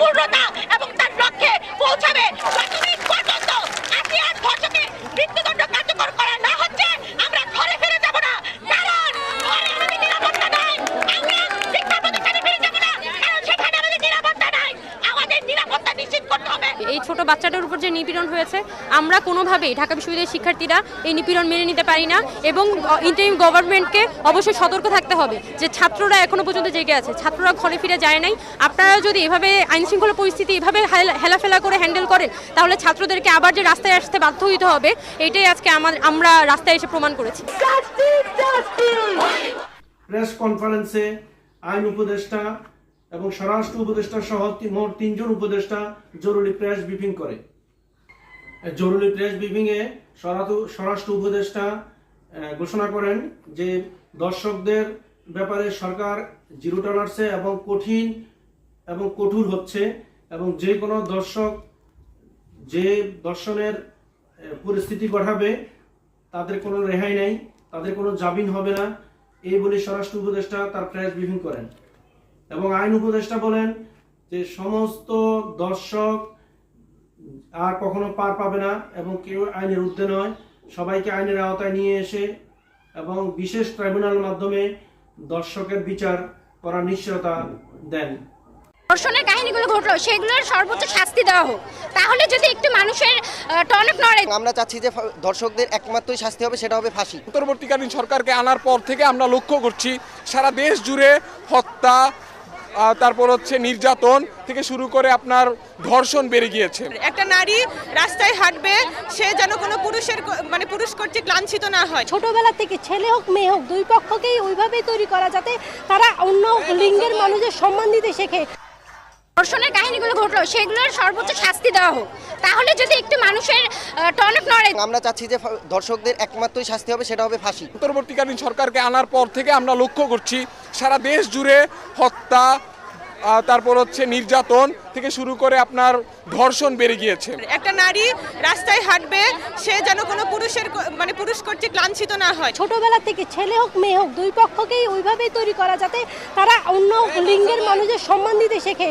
我说的。বাচ্চাটার উপর যে নিপীড়ন হয়েছে আমরা কোনোভাবেই ঢাকা বিশ্ববিদ্যালয়ের শিক্ষার্থীরা এই নিপীড়ন মেনে নিতে পারি না এবং ইন্টারিম গভর্নমেন্টকে অবশ্যই সতর্ক থাকতে হবে যে ছাত্ররা এখনও পর্যন্ত জেগে আছে ছাত্ররা ঘরে ফিরে যায় নাই। আপনারা যদি এভাবে আইনশৃঙ্খলা পরিস্থিতি এভাবে হেলাফেলা করে হ্যান্ডেল করেন তাহলে ছাত্রদেরকে আবার যে রাস্তায় আসতে বাধ্য হইতে হবে এটাই আজকে আমার- আমরা রাস্তায় এসে প্রমাণ করেছি। প্রেস কনফারেন্সে আইন উপদেষ্টা এবং স্বরাষ্ট্র উপদেষ্টা সহ মোট তিনজন উপদেষ্টা জরুরি প্রেস ব্রিফিং করে। জরুরি প্রেস ব্রিফিং এ স্বরাষ্ট্র উপদেষ্টা ঘোষণা করেন যে দর্শকদের ব্যাপারে সরকার জিরো টলার্সে এবং কঠিন এবং কঠোর হচ্ছে এবং যে কোনো দর্শক যে দর্শনের পরিস্থিতি ঘটাবে, তাদের কোনো রেহাই নাই, তাদের কোনো জামিন হবে না। এই বলে স্বরাষ্ট্র উপদেষ্টা তার প্রেস ব্রিফিং করেন। এবং আইন উপদেষ্টা বলেন যে সমস্ত দর্শক আর কখনো পার পাবে না এবং কেউ আইনের ঊর্ধ্বে নয়। সবাইকে আইনের আওতায় নিয়ে এসে এবং বিশেষ ট্রাইব্যুনাল মাধ্যমে দর্শকের বিচার করার নিশ্চয়তা দেন। ধর্ষণের কাহিনীগুলো ঘটলো সেগুলোর সর্বোচ্চ শাস্তি দেওয়া হোক। তাহলে যদি একটু মানুষের টনক নড়ে আমরা চাচ্ছি যে দর্শকদের একমাত্রই শাস্তি হবে সেটা হবে ফাঁসি। অন্তর্বর্তীকালীন সরকারকে আনার পর থেকে আমরা লক্ষ্য করছি সারা দেশ জুড়ে হত্যা তারপর হচ্ছে নির্যাতন থেকে শুরু করে আপনার ধর্ষণ বেড়ে গিয়েছে। একটা নারী রাস্তায় হাঁটবে সে যেন কোনো পুরুষের মানে পুরুষ কর্তৃক লাঞ্ছিত না হয়। ছোটবেলা থেকে ছেলে হোক মেয়ে হোক দুই পক্ষকেই ওইভাবেই তৈরি করা যাতে তারা অন্য লিঙ্গের মানুষের সম্মান দিতে শেখে। ধর্ষণের কাহিনীগুলো ঘটলো সেগুলোর সর্বোচ্চ শাস্তি দেওয়া হোক। তাহলে যদি একটু মানুষের টনক নড়ে আমরা চাচ্ছি যে দর্শকদের একমাত্রই শাস্তি হবে সেটা হবে ফাঁসি। অন্তর্বর্তীকালীন সরকারকে আনার পর থেকে আমরা লক্ষ্য করছি সারা দেশ জুড়ে হত্যা তারপর হচ্ছে নির্যাতন থেকে শুরু করে আপনার ধর্ষণ বেড়ে গিয়েছে। একটা নারী রাস্তায় হাঁটবে সে যেন কোনো পুরুষের মানে পুরুষ কর্তৃক লাঞ্ছিত না হয়। ছোটবেলা থেকে ছেলে হোক মেয়ে হোক দুই পক্ষকেই ওইভাবেই তৈরি করা যাতে তারা অন্য লিঙ্গের মানুষের সম্মান দিতে শেখে।